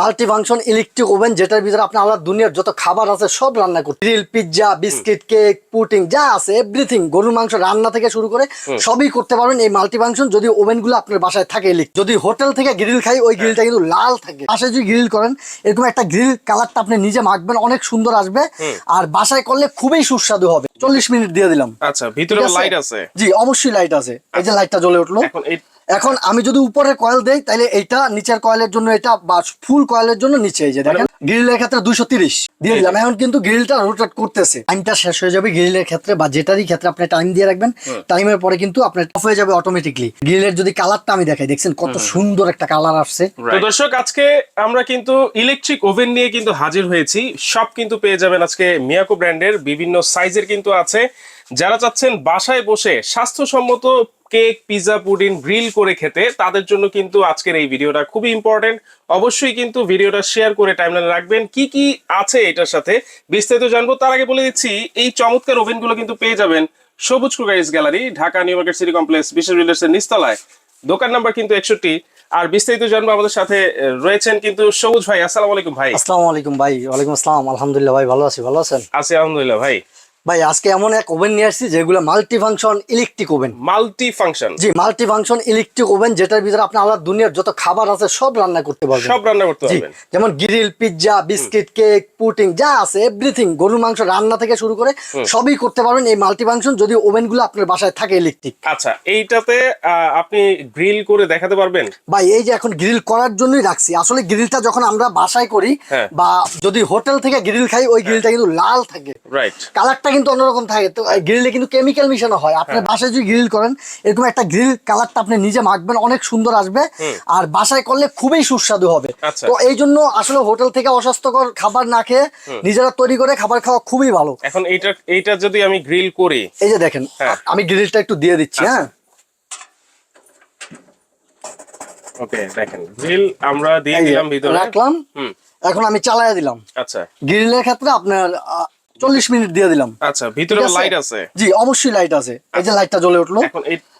Multi function electric oven যেটার ভিতরে আপনি আমরা দুনিয়ার যত খাবার আছে সব রান্না করতে grill pizza biscuit cake pudding যা আছে এভরিথিং গরুর মাংস রান্না থেকে শুরু করে সবই করতে পারবেন এই মাল্টি ফাংশন যদি ওভেনগুলো আপনার বাসায় থাকে electric। যদি হোটেল থেকে গ্রিল খাই ওই গ্রিলটা কিন্তু লাল থাকে। বাসায় যদি গ্রিল করেন এরকম একটা গ্রিল কালারটা আপনি নিজে মাখবেন অনেক সুন্দর আসবে। আর বাসায় করলে খুবই সুস্বাদু হবে। চল্লিশ মিনিট দিয়ে দিলাম। আচ্ছা ভিতরে লাইট আছে? জি অবশ্যই লাইট আছে। এই যে লাইটটা জ্বলে উঠল। এখন এখন আমি যদি উপরে কয়েল দেই তাহলে এইটা নিচের কয়েলের জন্য এটা বা ফুল কয়েলের জন্য নিচে এই যে দেখেন গ্রিলের ক্ষেত্রে দুশো তিরিশ দিয়ে দিলাম। এখন কিন্তু গ্রিলটা রোটেট করতেছে। টাইমটা শেষ হয়ে যাবে গ্রিলের ক্ষেত্রে বা যেটারই ক্ষেত্রে আপনি টাইম দিয়ে রাখবেন টাইমের পরে কিন্তু আপনার অফ হয়ে যাবে অটোমেটিকলি গ্রিলের যদি কালারটা আমি দেখাই দেখছেন কত সুন্দর একটা কালার আসছে। তো দর্শক আজকে আমরা কিন্তু ইলেকট্রিক ওভেন নিয়ে কিন্তু হাজির হয়েছি। সব কিন্তু পেয়ে যাবেন আজকে মিয়াকো ব্র্যান্ডের বিভিন্ন সাইজের কিন্তু আছে। যারা চাচ্ছেন বাসায় বসে স্বাস্থ্যসম্মত কেক পিৎজা পুডিং গ্রিল করে খেতে তাদের জন্য কিন্তু আজকের এই ভিডিওটা খুবই ইম্পর্টেন্ট অবশ্যই কিন্তু ভিডিওটা শেয়ার করে টাইমলাইনে রাখবেন। কি কি আছে এটার সাথে বিস্তারিত জানব। তার আগে বলে দিচ্ছি এই চমৎকার ওভেনগুলো কিন্তু পেয়ে যাবেন Sabuj Cookeries Gallery Dhaka New Market City Complex বিশ্ব বিল্ডার্সের নিচতলায়। দোকান নাম্বার কিন্তু একষট্টি। আর বিস্তারিত জানব আমাদের সাথে রয়েছেন কিন্তু সবুজ ভাই। আসসালামু আলাইকুম ভাই। আসসালামু আলাইকুম ভাই ওয়ালাইকুম আসসালাম। আলহামদুলিল্লাহ ভাই ভালো আছি। ভালো আছেন? আছি আলহামদুলিল্লাহ ভাই। ভাই আজকে এমন এক ওভেন নিয়ে আসছি যেগুলো multi function electric oven multi function জি মাল্টি ফাংশন ইলেকট্রিক ওভেন যেটার ভিতরে আপনি আমরা দুনিয়ার যত খাবার আছে সব রান্না করতে পারবেন। সব রান্না করতে পারবেন। যেমন grill pizza biscuit cake pudding যা আছে এভরিথিং গরুর মাংস রান্না থেকে শুরু করে সবই করতে পারবেন এই মাল্টি ফাংশন যদি ওভেনগুলো আপনার বাসায় থাকে ইলেকট্রিক আচ্ছা এইটাতে আপনি গ্রিল করে দেখাতে পারবেন? ভাই এই যে এখন গ্রিল করার জন্যই রাখছি। আসলে গ্রিলটা যখন আমরা বাসায় করি হ্যাঁ। বা যদি হোটেল থেকে গ্রিল খাই ওই গ্রিলটা কিন্তু লাল থাকে। রাইট কালারটা কিন্তু অন্যরকম থাকে। তো গ্রিলে কিন্তু কেমিক্যাল মিশানো হয়। আপনি হ্যাঁ। বাসায় যদি গ্রিল করেন এরকম একটা গ্রিল কালারটা আপনি নিজে মাখবেন অনেক সুন্দর আসবে। আর বাসায় করলে খুবই সুস্বাদু হবে। আচ্ছা। তো এই জন্য আসলে হোটেল থেকে অস্বাস্থ্যকর খাবার না খেয়ে নিজেরা তৈরি করে খাবার খাওয়া খুবই ভালো। এখন এইটা এইটা যদি আমি গ্রিল করি। এই যে দেখেন হ্যাঁ। আমি গ্রিলটা একটু দিয়ে দিচ্ছি আচ্ছা। হ্যাঁ। ওকে দেখেন গ্রিল আমরা দিয়ে দিলাম ভিতরে। রাখলাম। এখন আমি চালায় দিলাম। আচ্ছা। গ্রিলের ক্ষেত্রে আপনার চল্লিশ মিনিট দিয়ে দিলাম। আচ্ছা ভিতরে লাইট আছে? জি অবশ্যই লাইট আছে। এই যে লাইটটা জ্বলে উঠল।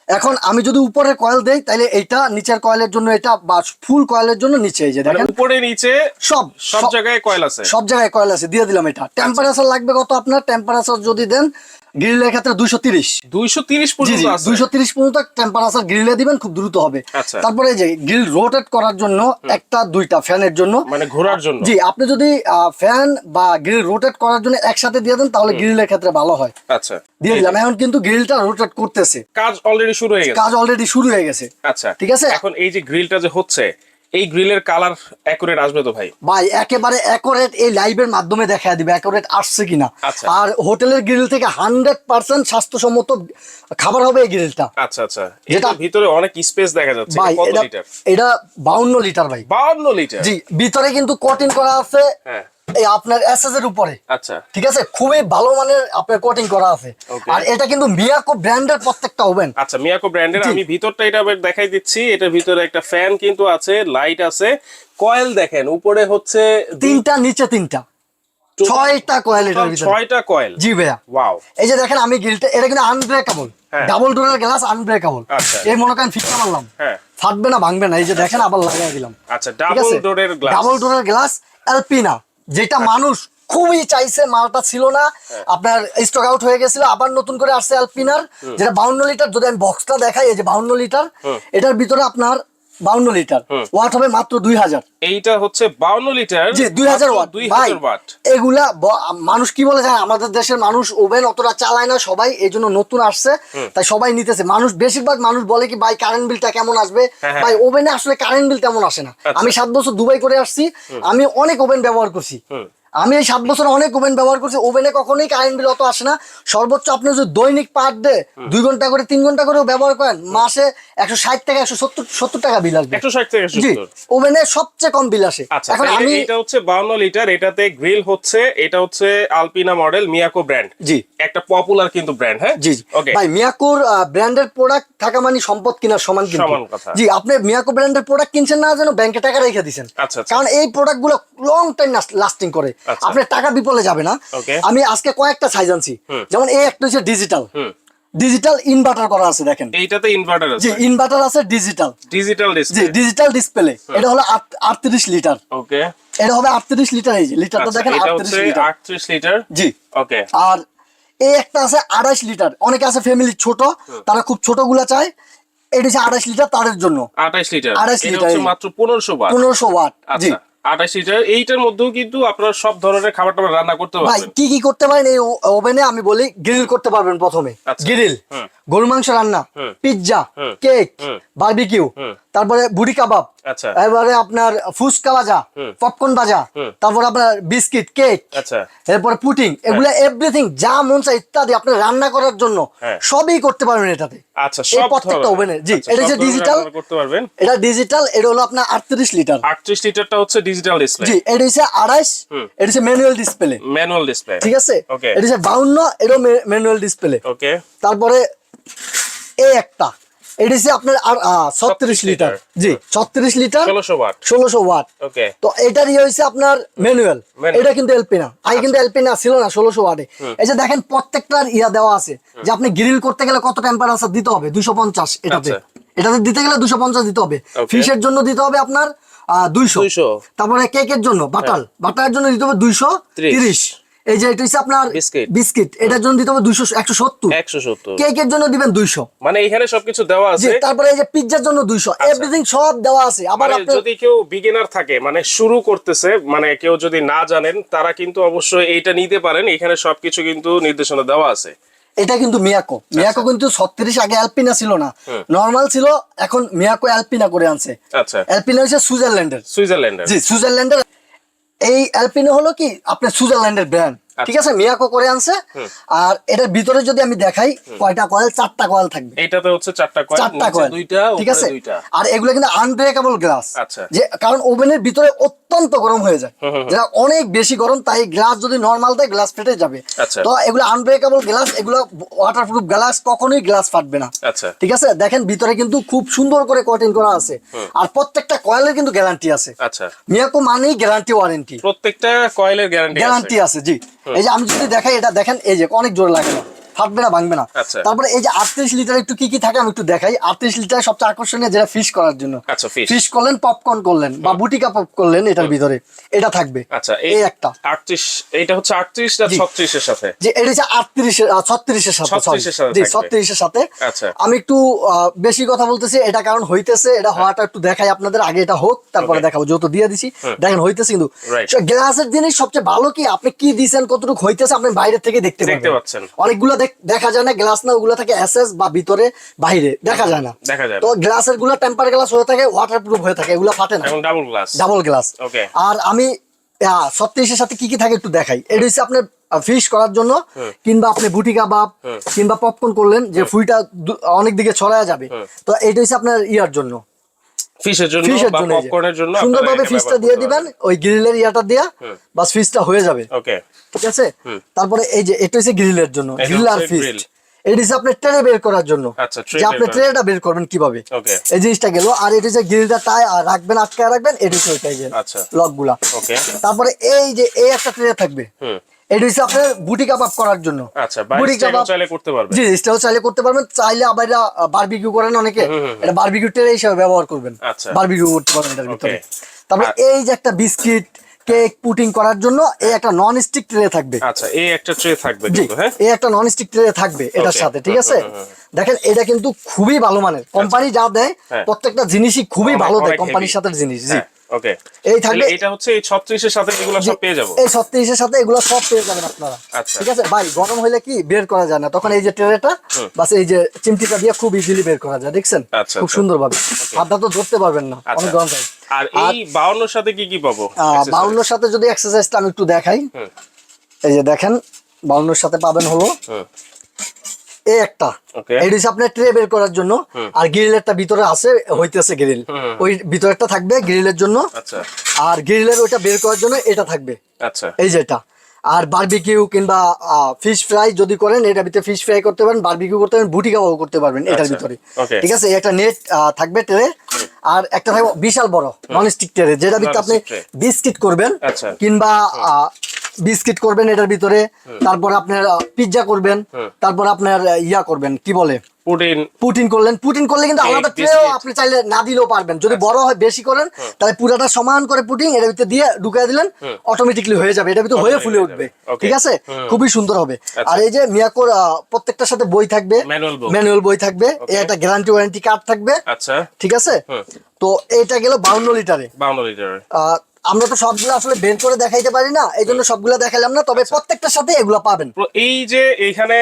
এখন আমি যদি উপরে কয়েল দেই তাহলে এটা নিচের কয়েলের জন্য এটা বা ফুল কয়েলের জন্য নিচে এই যে মানে দেখেন। উপরে নিচে সব সব সব- জায়গায় কয়েল আছে? সব জায়গায় কয়েল আছে দিয়ে দিলাম এটা। টেম্পারেচার লাগবে কত আপনার? টেম্পারেচার যদি দেন গ্রিলের ক্ষেত্রে দুইশো তিরিশ। দুইশো তিরিশ পর্যন্ত দুইশো তিরিশ পর্যন্ত টেম্পারেচার গ্রিলে দিবেন খুব দ্রুত হবে। আচ্ছা। তারপরে যে গ্রিল রোটেট করার জন্য একটা দুইটা ফ্যানের জন্য। মানে ঘোরার জন্য? জি আপনি যদি ফ্যান বা গ্রিল রোটেট করার জন্য একসাথে দিয়ে দেন তাহলে গ্রিলের ক্ষেত্রে ভালো হয়। আচ্ছা। দিয়ে দিলাম। এখন কিন্তু গ্রিলটা রোটেট করতেছে। কাজ অলরেডি শুরু হয়ে গেছে। কাজ অলরেডি শুরু হয়ে গেছে। আচ্ছা। ঠিক আছে? এখন এই যে গ্রিলটা যে হচ্ছে এই গ্রিলের কালার অ্যাকুরেট আসবে তো ভাই? ভাই একেবারে অ্যাকুরেট এই লাইভের মাধ্যমে দেখা দিবে অ্যাকুরেট আসছে কিনা। আচ্ছা। আর হোটেলের গ্রিল থেকে হান্ড্রেড পার্সেন্ট স্বাস্থ্যসম্মত খাবার হবে এই গ্রিলটা। আচ্ছা আচ্ছা। এটা ভিতরে অনেক স্পেস দেখা যাচ্ছে। ভাই এটা কত লিটার? এটা বাউন্ন লিটার ভাই। বাউন্ন লিটার? জি ভিতরে কিন্তু কটিন করা আছে। হ্যাঁ। এই আপনার এসএস এর উপরে। আচ্ছা। ঠিক আছে? খুবই ভালো মানের আপনার কোটিং করা আছে। আর এটা কিন্তু মিয়াকো ব্র্যান্ডের প্রত্যেকটা ওভেন আচ্ছা মিয়াকো ব্র্যান্ডের আমি ভিতরটা এটা দেখাই দিচ্ছি। এটার ভিতরে একটা ফ্যান কিন্তু আছে লাইট আছে। কয়েল দেখেন উপরে হচ্ছে তিনটা নিচে তিনটা। ছয়টা কয়েল এটার ভিতরে। ছয়টা কয়েল জি ভাইয়া। ওয়াও এই যে দেখেন আমি গ্রিলটা এটা কিন্তু আনব্রেকেবল। ডাবল ডোরের গ্লাস আনব্রেকেবল। এই মনে করেন ফিটটা মারলাম। হ্যাঁ। ফাটবে না ভাঙবে না। এই যে দেখেন আবার লাগাই দিলাম। আচ্ছা ডাবল ডোরের গ্লাস ডাবল ডোরের গ্লাস অ্যালপিনা যেটা মানুষ খুবই চাইছে মালটা ছিল না। হ্যাঁ। আপনার স্টক আউট হয়ে গেছিল আবার নতুন করে আসছে অ্যালপিনার যেটা বাউন্ন লিটার যদি আমি বক্সটা দেখাই এই যে বাউন্ন লিটার এটার ভিতরে আপনার বাউন্ন লিটার। ওয়াট হবে মাত্র দুই হাজার। এইটা হচ্ছে বাউন্ন লিটার জি দুই হাজার ওয়াট। দুই হাজার ওয়াট। এগুলা মানুষ কি বলে জানেন? আমাদের দেশের মানুষ ওভেন অতটা চালায় না সবাই এই জন্য নতুন আসছে। তাই সবাই নিতেছে। মানুষ বেশিরভাগ মানুষ বলে কি ভাই কারেন্ট বিলটা কেমন আসবে? হ্যাঁ, হ্যাঁ। ভাই ওভেনে আসলে কারেন্ট বিল তেমন আসে না। আচ্ছা। আমি সাত বছর দুবাই করে আসছি। আমি অনেক ওভেন ব্যবহার করছি। আমি এই সাত বছর অনেক ওভেন ব্যবহার করছি ওভেনে কখনোই কারেন্ট বিল অত আসে না। সর্বোচ্চ আপনি যদি দৈনিক পার ডে দুই ঘণ্টা করে তিন ঘণ্টা করেও ব্যবহার করেন মাসে একশো ষাট টাকা একশো সত্তর সত্তর টাকা বিল আসবে। একশো ষাট থেকে জি ওভেনে সবচেয়ে কম বিল আসে। আচ্ছা এখন আমি এটা হচ্ছে বাউন্ন লিটার এটাতে গ্রিল হচ্ছে এটা হচ্ছে আলপিনা মডেল মিয়াকো ব্র্যান্ড জি। একটা পপুলার কিন্তু ব্র্যান্ড হ্যাঁ? জি। ওকে ভাই মিয়াকোর ব্র্যান্ডের প্রোডাক্ট থাকা মানে সম্পদ কিনার সমান কিন্তু। জি আপনি মিয়াকো ব্র্যান্ডের প্রোডাক্ট কিনছেন না যেন ব্যাংকে টাকা রেখে দিছেন। আচ্ছা, আচ্ছা। কারণ এই প্রোডাক্টগুলো লং টাইম লাস্টিং করে। আপনার টাকা বিপলে যাবে না। আমি আজকে কয়েকটা সাইজ আনছি। যেমন এই একটা হচ্ছে ডিজিটাল ডিজিটাল ইনভার্টার করা আছে দেখেন। এইটাতে ইনভার্টার আছে? জি ইনভার্টার আছে ডিজিটাল ডিজিটাল ডিসপ্লে জি ডিজিটাল ডিসপ্লে এটা হলো আটত্রিশ লিটার ওকে এটা হবে আটত্রিশ লিটার এই যে। লিটারটা আচ্ছা দেখেন এটা আটত্রিশ হচ্ছে লিটার 38 লিটার জি। ওকে আর এই একটা আছে আড়াইশ লিটার অনেকে আছে ফ্যামিলি ছোট তারা খুব ছোটগুলা চায়। এটা হচ্ছে আড়াইশ লিটার তাদের জন্য। 28 লিটার 28 এটা লিটার, হচ্ছে মাত্র 1500 ওয়াট পনেরোশো ওয়াট জি। 28 লিটার এইটার মধ্যেও কিন্তু আপনারা সব ধরনের খাবার টাবার রান্না করতে পারবেন কি কি করতে পারেন এই ওভেনে আমি বলি গ্রিল করতে পারবেন প্রথমে আচ্ছা। গ্রিল। গরু মাংস রান্না পিৎজা কেক। বারবিকিউ। তারপরে বুড়ি কাবাব। আচ্ছা। এবারে আপনার ফুচকা ভাজা পপকর্ন ভাজা। তারপর আপনার বিস্কিট কেক আচ্ছা। এরপরে পুটিং এগুলো এভরিথিং যা মন চায় ইত্যাদি আপনি রান্না করার জন্য হ্যাঁ। সবই করতে পারবেন এটাতে। আচ্ছা প্রত্যেকটা ওভেনে জি এটা যে ডিজিটাল করতে পারবেন। এটা ডিজিটাল এটা হলো আপনার আটত্রিশ লিটার 38 লিটারটা হচ্ছে ডিজিটাল ডিসপ্লে জি এটা হচ্ছে আড়াইশ হুম। এটা হচ্ছে ম্যানুয়াল ডিসপ্লে ম্যানুয়াল ডিসপ্লে ঠিক আছে. এটা হচ্ছে ম্যানুয়াল ডিসপ্লে ওকে তারপরে এই একটা। এটা হচ্ছে আপনার আর ছত্রিশ লিটার। লিটার। জি ছত্রিশ লিটার 1600 ওয়াট। ষোলোশো ওয়াট। ওকে। তো এটার ইয়ে হয়েছে আপনার ম্যানুয়াল। এটা কিন্তু আগে কিন্তু এলপিনা ছিল না ষোলোশো ওয়াটে। এই যে দেখেন প্রত্যেকটার ইয়া দেওয়া আছে যে আপনি গ্রিল করতে গেলে কত টেম্পারেচার দিতে হবে? দুশো পঞ্চাশ এটাতে। আচ্ছা। এটাতে দিতে গেলে দুশো পঞ্চাশ দিতে হবে. ফিশের জন্য দিতে হবে আপনার দুইশো। 200 তারপরে কেকের জন্য বাটার। বাটারের জন্য দিতে হবে দুইশো ত্রিশ। এই যে এটা হচ্ছে আপনার বিস্কিট। এটার জন্য দিতে হবে দুইশো একশো সত্তর। 170 কেকের জন্য দিবেন দুইশো। মানে এখানে সবকিছু দেওয়া আছে। তারপরে এই যে পিৎজার জন্য দুইশো। এভরিথিং সব দেওয়া আছে। আবার মানে যদি কেউ বিগিনার থাকে মানে শুরু করতেছে মানে কেউ যদি না জানেন তারা কিন্তু অবশ্যই এইটা নিতে পারেন। এখানে সবকিছু কিন্তু নির্দেশনা দেওয়া আছে। এটা কিন্তু মিয়াকো। মিয়াকো কিন্তু ছত্রিশ আগে অ্যালপিনা ছিল না। নর্মাল ছিল এখন মিয়াকো অ্যালপিনা করে আনছে। আচ্ছা। অ্যালপিনা হচ্ছে সুইজারল্যান্ডের। সুইজারল্যান্ডের। জি সুইজারল্যান্ডের এই অ্যালপিনো হলো কি আপনার সুইজারল্যান্ডের ব্র্যান্ড। ঠিক আছে মিয়াকো করে আনছে। আর এটার ভিতরে যদি আমি দেখাই কয়টা কয়েল? চারটা কয়েল থাকবে। এইটাতে হচ্ছে চারটা কয়েল চারটা কয়েল। দুইটা ঠিক আছে? আর এগুলো কিন্তু আনব্রেকেবল গ্লাস আচ্ছা। যে কারণ ওভেনের ভিতরে অত্যন্ত গরম হয়ে যায়। যেটা অনেক বেশি গরম তাই গ্লাস যদি নর্মাল দেয় গ্লাস ফেটে যাবে। আচ্ছা। তো এগুলো আনব্রেকেবল গ্লাস এগুলো ওয়াটারপ্রুফ গ্লাস কখনোই গ্লাস ফাটবে না। আচ্ছা। ঠিক আছে? দেখেন ভিতরে কিন্তু খুব সুন্দর করে কটিং করা আছে। আর প্রত্যেকটা কয়েলের কিন্তু গ্যারান্টি আছে। আচ্ছা। মিয়াকো মানেই গ্যারান্টি ওয়ারেন্টি প্রত্যেকটা কয়েলের গ্যারান্টি গ্যারান্টি আছে জি। এই যে আমি যদি দেখাই এটা দেখেন এই যে অনেক জোরে লাগে না ফাটবে না ভাঙবে না। আচ্ছা। তারপরে এই যে আটত্রিশ লিটার একটু কি কি থাকে আমি একটু দেখাই। আটত্রিশ লিটার সবচেয়ে আকর্ষণীয় যেটা ফিশ করার জন্য। আচ্ছা ফিশ ফিশ করলেন পপকর্ন করলেন বা বুটিকা পপ করলেন এটার ভিতরে। এটা থাকবে। আচ্ছা এই একটা। আটত্রিশ এইটা হচ্ছে আটত্রিশ ছত্রিশের সাথে? যে এটা হচ্ছে আটত্রিশের ছত্রিশের সাথে sorry। 36 এর সাথে জি ছত্রিশের সাথে। আচ্ছা। আমি একটু বেশি কথা বলতেছি এটা কারণ হইতেছে এটা হওয়াটা একটু দেখাই আপনাদের আগে এটা হোক তারপরে দেখাবো। যেহেতু দিয়ে দিছি দেখেন হইতেছে কিন্তু। গ্লাসের জিনিস সবচেয়ে ভালো কি? আপনি কি দিছেন কতটুকু হইতেছে আপনি বাইরে থেকে দেখতে। পাচ্ছেন। অনেকগুলো দেখ- দেখা যায় না গ্লাস না ওগুলো থাকে এসএস বা ভিতরে বাইরে। দেখা যায় না। দেখা যায় তো গ্লাসেরগুলো টেম্পার গ্লাস হয়ে থাকে ওয়াটারপ্রুফ হয়ে থাকে এগুলো ফাটে না। Double glass double glass Okay. আর আমি ছত্রিশের সাথে কি কি থাকে একটু দেখাই। এটা হচ্ছে আপনার ফিশ করার জন্য। কিংবা আপনি বুটি কাবাব কিংবা পপকর্ন করলেন যে ফুইটা অনেক দিকে ছড়ায় যাবে। তো এটা হচ্ছে আপনার ইয়ার জন্য। ফিশের জন্য বা। পপকর্নের জন্য সুন্দরভাবে ফিশটা দিয়ে দিবেন ওই গ্রিলের ইয়াটা দিয়া বাস ফিশটা হয়ে যাবে। ওকে ঠিক আছে? তারপরে এই যে এটা হচ্ছে গ্রিলের জন্য গ্রিল আর ফিশ। এটা হচ্ছে আপনি ট্রে বের করার জন্য। আচ্ছা, যে আপনি ট্রেটা বের করবেন কীভাবে? এই জিনিসটা গেল আর এটা হচ্ছে গ্রিলটা টাই আর রাখবেন আটকায় রাখবেন এটা হচ্ছে ওইটাই যে আচ্ছা। লক ওকে তারপরে এই যে এই একটা ট্রে থাকবে। হুম। এটা হচ্ছে আপনার বুটি কাবাব করার জন্য। আচ্ছা বাইরে চাইলে করতে পারবেন। জি স্টাইল চাইলে করতে পারবেন চাইলে আবার বারবিকিউ করেন অনেকে। এটা বারবিকিউ ট্রে হিসেবে ব্যবহার করবেন। আচ্ছা। বারবিকিউ করতে পারবেন এটার ভিতরে. তারপরে এই যে একটা বিস্কিট কেক পুটিং করার জন্য এই একটা নন স্টিক ট্রে থাকবে। আচ্ছা এই একটা ট্রে থাকবে কিন্তু হ্যাঁ? এই একটা নন স্টিক ট্রে থাকবে এটার সাথে ঠিক আছে? দেখেন এটা কিন্তু খুবই ভালো মানের। কোম্পানি যা দেয় হ্যাঁ। প্রত্যেকটা জিনিসই খুবই ভালো দেয় কোম্পানির সাথে জিনিস জি। হ্যাঁ ওকে এই থাকবে এটা হচ্ছে এই 36 এর সাথে এগুলো সব পেয়ে যাব? এই ছত্রিশের সাথে এগুলো সব পেয়ে যাবেন আপনারা। আচ্ছা। ঠিক আছে? ভাই গরম হলে কি বের করা যায় না? তখন এই যে ট্রেটা বাস এই যে চিমটিটা দিয়ে খুব ইজিলি বের করা যায় দেখছেন? আচ্ছা, খুব আচ্ছা। সুন্দর ভাবে হাতটা তো ধরতে পারবেন না আচ্ছা। অনেক গরম থাকে। আর এই 52 সাথে কি কি পাবো? বাউন্নর সাথে যদি এক্সারসাইজটা আমি একটু দেখাই। এই যে দেখেন বাউন্নর সাথে পাবেন হলো এই একটা. এটা হচ্ছে আপনার ট্রে বের করার জন্য। আর গ্রিলেরটা ভিতরে আছে হইতেছে গ্রিল ওই ভিতরেরটা থাকবে গ্রিলের জন্য। আচ্ছা। আর গ্রিলের ওইটা বের করার জন্য এটা থাকবে। আচ্ছা। এই যেটা আর বারবিকিউ কিংবা ফিশ ফ্রাই যদি করেন এটার ভিতরে ফিশ ফ্রাই করতে পারেন বারবিকিউ করতে পারেন বুটি কাবাব করতে পারবেন এটার আচ্ছা, ভিতরে। ঠিক আছে? একটা নেট থাকবে ট্রে আর একটা থাকবে বিশাল বড় নন স্টিক ট্রে যেটা ভিতরে আপনি বিস্কিট করবেন আচ্ছা। কিংবা বিস্কিট করবেন এটার ভিতরে তারপর আপনার পিৎজা করবেন তারপর আপনার ইয়া করবেন কি বলে? প্রোটিন পুটিন করলেন। পুটিন করলে কিন্তু আলাদা ট্রেও আপনি চাইলে না দিলেও পারবেন। যদি বড় হয় বেশি করেন তাহলে পুরাটা সমান করে পুটিং এর ভিতরে দিয়ে ঢুকিয়ে দিলেন অটোমেটিকলি হয়ে যাবে। এটার ভিতরে হয়ে ফুলে উঠবে। ঠিক আছে? খুবই সুন্দর হবে। আর এই যে মিয়াকোর প্রত্যেকটার সাথে বই থাকবে। ম্যানুয়াল বই। থাকবে। একটা গ্যারান্টি ওয়ারেন্টি কার্ড থাকবে। আচ্ছা। ঠিক আছে? তো এটা গেল বাউন্ন লিটারে। বাউন্ন লিটার। আমরা তো সবগুলো আসলে বের করে দেখাইতে পারি না এই জন্য সবগুলো দেখালাম না তবে প্রত্যেকটার সাথে এগুলো পাবেন। এই যে এখানে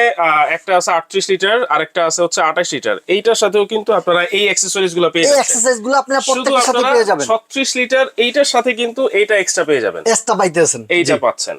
একটা আছে আটত্রিশ লিটার আরেকটা আছে হচ্ছে আঠাশ লিটার এইটার সাথেও কিন্তু আপনারা এই অ্যাক্সেসরিজগুলো পেয়ে যাবেন এক্সারসাইজগুলো আপনারা প্রত্যেকটার সাথে পেয়ে যাবেন। ছত্রিশ লিটার এইটার সাথে কিন্তু এইটা এক্সট্রা পেয়ে যাবেন। এক্সট্রা পাইতেছেন। এইটা পাচ্ছেন।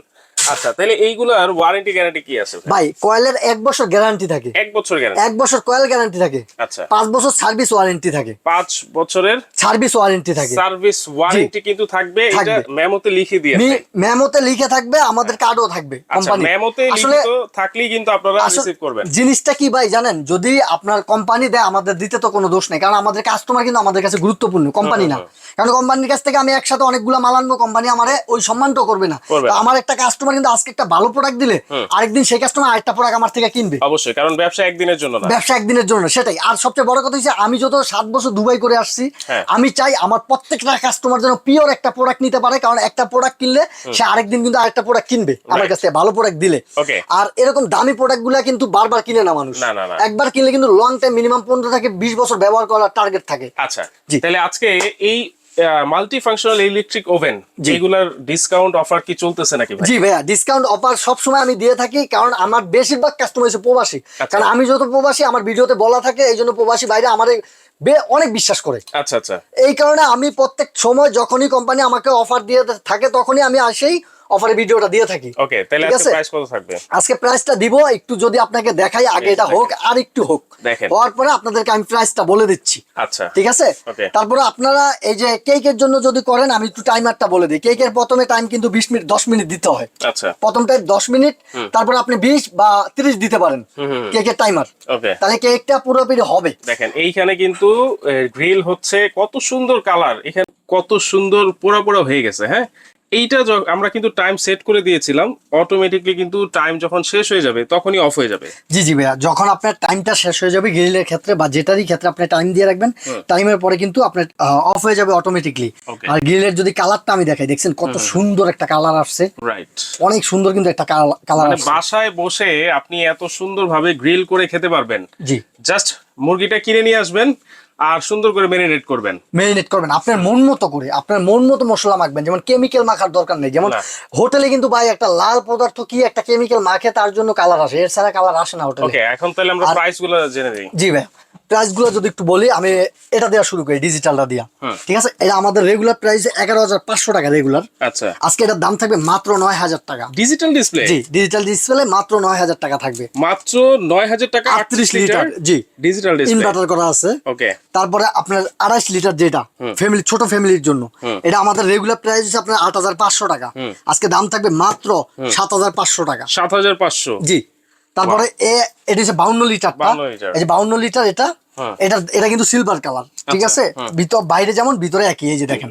আচ্ছা তাহলে এইগুলার ওয়ারেন্টি গ্যারান্টি কি আছে? ভাই? কয়েলের এক বছর গ্যারান্টি থাকে। এক বছর গ্যারান্টি এক বছর কয়েল গ্যারান্টি থাকে। আচ্ছা। পাঁচ বছর সার্ভিস ওয়ারেন্টি থাকে। পাঁচ বছরের সার্ভিস ওয়ারেন্টি থাকে। সার্ভিস ওয়ারেন্টি কিন্তু থাকবে এটা মেমোতে লিখে দিয়েছে মি- মেমোতে লিখে থাকবে আমাদের কার্ডও থাকবে আচ্ছা কোম্পানি মেমোতে আসলে লিখিত থাকলেই কিন্তু আপনারা রিসিভ করবেন। জিনিসটা কি ভাই জানেন? যদি আপনার কোম্পানি দেয় আমাদের দিতে তো কোনো দোষ নেই। কারণ আমাদের কাস্টমার কিন্তু আমাদের কাছে গুরুত্বপূর্ণ কোম্পানি না। কারণ কোম্পানির কাছ থেকে আমি একসাথে অনেকগুলো মাল আনব কোম্পানি আমারে ওই সম্মানটাও করবে না। আমার একটা কাস্টমার কিন্তু আজকে একটা ভালো প্রোডাক্ট দিলে আরেকদিন সেই কাস্টমার আরেকটা প্রোডাক্ট আমার থেকে কিনবে অবশ্যই কারণ ব্যবসা একদিনের জন্য না ব্যবসা একদিনের জন্য সেটাই আর সবচেয়ে বড় কথা হচ্ছে আমি যত সাত বছর দুবাই করে আসছি হ্যাঁ। আমি চাই আমার প্রত্যেকটা কাস্টমার যেন পিওর একটা প্রোডাক্ট নিতে পারে কারণ একটা প্রোডাক্ট কিনলে সে আরেকদিন কিন্তু আরেকটা প্রোডাক্ট কিনবে আমার. কাছ ভালো প্রোডাক্ট দিলে. আর এরকম দামি প্রোডাক্টগুলা কিন্তু বারবার কিনে না মানুষ না, না, না। একবার কিনলে কিন্তু লং টাইম মিনিমাম পনেরো থেকে বিশ বছর ব্যবহার করার টার্গেট থাকে আচ্ছা জি। তাহলে আজকে এই মাল্টি ফাংশনাল ইলেকট্রিক ওভেন। যেগুলার ডিসকাউন্ট অফার কি চলতেছে নাকি জি ভাইয়া ডিসকাউন্ট অফার সব সময় আমি দিয়ে থাকি কারণ আমার বেশিরভাগ কাস্টমার হচ্ছে প্রবাসী আচ্ছা। কারণ আমি যত প্রবাসী আমার ভিডিওতে বলা থাকে এই জন্য প্রবাসী বাইরে আমার অনেক বিশ্বাস করে আচ্ছা আচ্ছা এই কারণে আমি প্রত্যেক সময় যখনই কোম্পানি আমাকে অফার দিয়ে থাকে তখনই আমি আসেই অফারে ভিডিওটা দিয়ে থাকি। ওকে তাহলে আজকে প্রাইস কত থাকবে? আজকে প্রাইসটা দিব একটু যদি আপনাকে দেখাই আগে এটা হোক আর একটু হোক। হওয়ার পরে আপনাদেরকে আমি প্রাইসটা বলে দিচ্ছি। আচ্ছা। ঠিক আছে? তারপরে আপনারা এই যে কেকের জন্য যদি করেন আমি একটু টাইমারটা বলে দিই। কেকের প্রথমে টাইম কিন্তু বিশ মিনিট দশ মিনিট দিতে হয়। আচ্ছা। প্রথম টাইম দশ মিনিট তারপরে আপনি বিশ বা তিরিশ দিতে পারেন কেকের টাইমার ওকে তাহলে কেকটা পুরোপুরি হবে। দেখেন এইখানে কিন্তু গ্রিল হচ্ছে কত সুন্দর কালার এখানে কত সুন্দর পোড়া পোড়া হয়ে গেছে হ্যাঁ? এইটা আমরা কিন্তু টাইম সেট করে দিয়েছিলাম অটোমেটিকলি কিন্তু টাইম যখন শেষ হয়ে যাবে তখনই অফ হয়ে যাবে। জি জি ভাইয়া যখন আপনার টাইমটা শেষ হয়ে যাবে গ্রিলের ক্ষেত্রে বা যেটারই ক্ষেত্রে আপনি টাইম দিয়ে রাখবেন টাইমের পরে কিন্তু আপনার অফ হয়ে যাবে অটোমেটিকলি আর গ্রিলের যদি কালারটা আমি দেখাই দেখছেন কত সুন্দর একটা কালার আসছে। রাইট অনেক সুন্দর কিন্তু একটা কালার মানে বাসায় বসে আপনি এত সুন্দরভাবে গ্রিল করে খেতে পারবেন। জি। জাস্ট মুরগিটা কিনে নিয়ে আসবেন আর সুন্দর করে মেরিনেট করবেন। মেরিনেট করবেন। আপনার মন মতো করে আপনার মন মতো মশলা মাখবেন। যেমন কেমিক্যাল মাখার দরকার নেই। যেমন হোটেলে কিন্তু ভাই একটা লাল পদার্থ কি একটা কেমিক্যাল মাখে তার জন্য কালার আসে। এর ছাড়া কালার আসে না হোটেলে। ওকে এখন তাহলে আমরা প্রাইসগুলো জেনে দিই জি ভাই। প্রাইসগুলো যদি একটু বলি আমি এটা দেওয়া শুরু করি ডিজিটালটা দিয়া। ঠিক আছে? এটা আমাদের রেগুলার প্রাইস এগারো হাজার পাঁচশো টাকা রেগুলার আচ্ছা। আজকে এটার দাম থাকবে মাত্র নয় হাজার টাকা। ডিজিটাল ডিসপ্লে জি ডিজিটাল ডিসপ্লে মাত্র নয় হাজার টাকা থাকবে। মাত্র নয় হাজার টাকা আটত্রিশ লিটার লিটার জি। ডিজিটাল ইনভার্টার করা আছে। ওকে তারপরে আপনার আড়াইশ লিটার যেটা ফ্যামিলি ছোট ফ্যামিলির জন্য। এটা আমাদের রেগুলার প্রাইস হচ্ছে আপনার আট হাজার পাঁচশো টাকা। আজকে দাম থাকবে মাত্র সাত হাজার পাঁচশো টাকা। সাত হাজার পাঁচশো। জি। তারপরে এ এটা হচ্ছে বাউন্ন লিটারটা 52 লিটার। এই যে বাউন্ন লিটার এটা এটা এটা কিন্তু সিলভার কালার ঠিক আচ্ছা, আছে? ভিতর বাইরে যেমন ভিতরে একই এই যে দেখেন।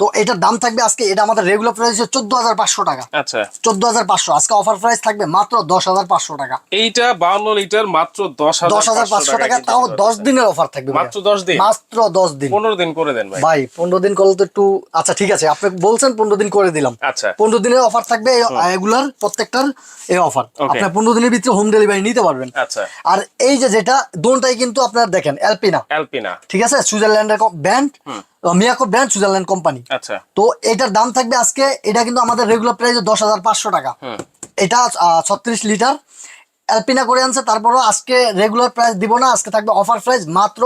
তো এটার দাম থাকবে আজকে এটা আমাদের রেগুলার প্রাইস হচ্ছে চোদ্দ হাজার পাঁচশো টাকা। আচ্ছা। চোদ্দ হাজার পাঁচশো আজকে অফার প্রাইস থাকবে মাত্র দশ হাজার পাঁচশো টাকা। এইটা বাউন্ন লিটার মাত্র দশ দশ হাজার পাঁচশো টাকা তাও দশ দিনের অফার থাকবে মাত্র 10 দিন? মাত্র দশ দিন। পনেরো দিন করে দেন ভাই। পনেরো দিন করলে তো একটু আচ্ছা ঠিক আছে আপনি বলছেন পনেরো দিন করে দিলাম। আচ্ছা। পনেরো দিনের অফার থাকবে এগুলার প্রত্যেকটার এই অফার. আপনার পনেরো দিনের ভিতরে হোম ডেলিভারি নিতে পারবেন। আচ্ছা। আর এই যে যেটা দোনটাই কিন্তু আপনার দেখেন অ্যালপিনা অ্যালপিনা ঠিক আছে সুইজারল্যান্ডের brand Miyako brand Switzerland company. আচ্ছা। তো এটার দাম থাকবে আজকে এটা কিন্তু আমাদের রেগুলার প্রাইস দশ হাজার পাঁচশো টাকা। এটা ছত্রিশ লিটার। অ্যালপিনা করে আনছে তারপরও আজকে রেগুলার প্রাইস দিব না আজকে থাকবে অফার প্রাইস মাত্র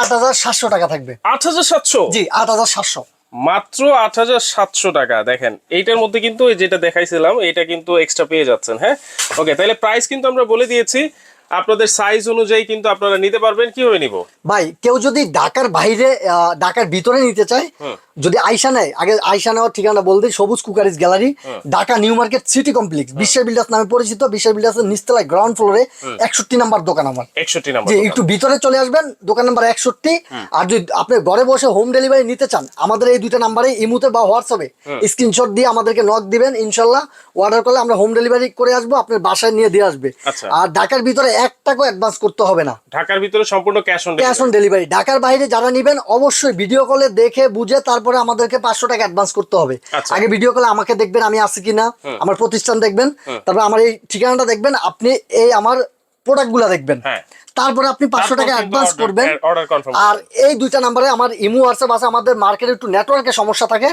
আট হাজার সাতশো টাকা থাকবে। আট হাজার সাতশো? জি আট হাজার সাতশো। মাত্র আট হাজার সাতশো টাকা দেখেন। এইটার মধ্যে কিন্তু যেটা দেখাইছিলাম এটা কিন্তু এক্সট্রা পেয়ে যাচ্ছেন হ্যাঁ? ওকে তাহলে প্রাইস কিন্তু আমরা বলে দিয়েছি আপনাদের সাইজ অনুযায়ী কিন্তু আপনারা নিতে পারবেন কীভাবে নিব? ভাই কেউ যদি ঢাকার বাইরে ঢাকার ভিতরে নিতে চায় যদি আইসা নেয় আগে আইসা নেওয়ার ঠিকানা বলতে Sabuj Cookeries Gallery Dhaka New Market City Complex বিশ্বের বিল্ডার্স নামে পরিচিত বিশ্বের বিল্ডার্স নিচতলায় গ্রাউন্ড ফ্লোরে একষট্টি নাম্বার দোকান আমার। একষট্টি নাম্বার একটু ভিতরে চলে আসবেন দোকান নাম্বার একষট্টি। আর যদি আপনি ঘরে বসে হোম ডেলিভারি নিতে চান আমাদের এই দুইটা নাম্বারে ইমুতে বা হোয়াটসঅ্যাপে স্ক্রিনশট দিয়ে আমাদেরকে নক দিবেন ইনশাল্লাহ। অর্ডার করলে আমরা হোম ডেলিভারি করে আসব আপনার বাসায় নিয়ে দিয়ে আসবে। আচ্ছা। আর ঢাকার ভিতরে এক টাকাও অ্যাডভান্স করতে হবে না। ঢাকার ভিতরে সম্পূর্ণ cash on cash on delivery ঢাকার বাইরে যারা নিবেন অবশ্যই ভিডিও কলে দেখে বুঝে তারপরে আমাদেরকে পাঁচশো টাকা অ্যাডভান্স করতে হবে। আচ্ছা। আগে ভিডিও কলে আমাকে দেখবেন আমি আছি কিনা আমার প্রতিষ্ঠান দেখবেন তারপর আমার এই ঠিকানাটা দেখবেন। আপনি এই আমার প্রোডাক্টগুলো দেখবেন। হ্যাঁ। তারপরে আপনি পাঁচশো টাকা অ্যাডভান্স করবেন। আর এই দুইটা নাম্বারে আমার ইমো হোয়াটসঅ্যাপ আছে আমাদের মার্কেটে একটু নেটওয়ার্কের সমস্যা থাকে।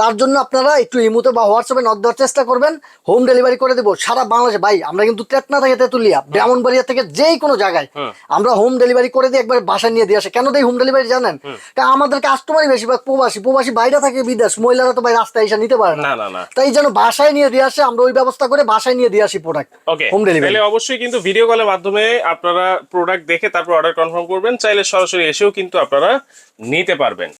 তার জন্য আপনারা একটু ইমোতে বা হোয়াটসঅ্যাপে নক দেওয়ার চেষ্টা করবেন। হোম ডেলিভারি করে দেবো। সারা বাংলাদেশে ভাই আমরা কিন্তু তেতনা থেকে তেতুলিয়া ব্রাহ্মণবাড়িয়া থেকে যেই কোনো জায়গায় আমরা হোম ডেলিভারি করে দিই একবার বাসায় নিয়ে দিয়ে আসে। কেন দেই হোম ডেলিভারি জানেন? কারণ আমাদের কাস্টমারই বেশিরভাগ প্রবাসী। প্রবাসী বাইরে থাকে বিদেশ মহিলারা তো ভাই রাস্তায় এসে নিতে পারে না। তাই যেন বাসায় নিয়ে দিয়ে আসে আমরা ওই ব্যবস্থা করে বাসায় নিয়ে দিয়ে আসি প্রোডাক্ট হোম ডেলিভারি অবশ্যই কিন্তু ভিডিও কলের মাধ্যমে আপনারা প্রোডাক্ট দেখে তারপর অর্ডার কনফার্ম করবেন, চাইলে সরাসরি এসেও কিন্তু আপনারা নিতে পারবেন।